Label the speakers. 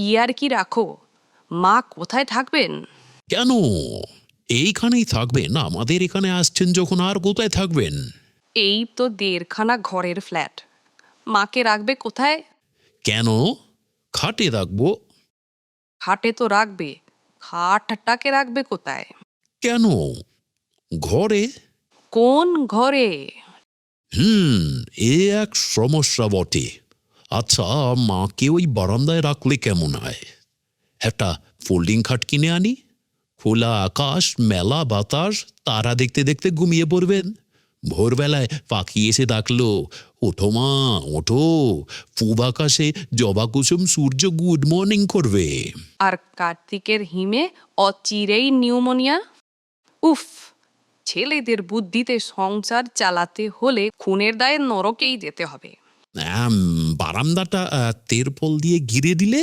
Speaker 1: ইয়ার কি রাখো? মা কোথায় থাকবেন?
Speaker 2: কেন? এইখানেই থাকবেন। আমাদের এখানে আসছেন যখন আর কোথায় থাকবেন?
Speaker 1: এই তো দেড়খানা ঘরের ফ্ল্যাট। মাকে রাখবে কোথায়?
Speaker 2: কেন? খাটে রাখব।
Speaker 1: খাটে তো রাখবে। খাটটাকে রাখবে কোথায়?
Speaker 2: কেন? ঘরে?
Speaker 1: কোন ঘরে?
Speaker 2: হুম এ এক সমস্যা বটে। আচ্ছা মাকে ওই বারান্দায় রাখলে কেমন হয়? একটা ফোল্ডিং খাট কিনে আনি, খোলা আকাশ, মেলা বাতাস, তারা দেখতে দেখতে ঘুমিয়ে পড়বেন। ভোরবেলায় পাখি এসে ডাকলো, ওঠো মা, ওঠো, পূব আকাশে জবা কুসুম সূর্য গুড মর্নিং করবে।
Speaker 1: আর কার্তিকের হিমে অচিরেই নিউমোনিয়া? উফ, ছেলেদের বুদ্ধিতে সংসার চালাতে হলে খুনের দায়ে নরকেই যেতে হবে।
Speaker 2: বারান্দাটা তেরপল দিয়ে ঘিরে দিলে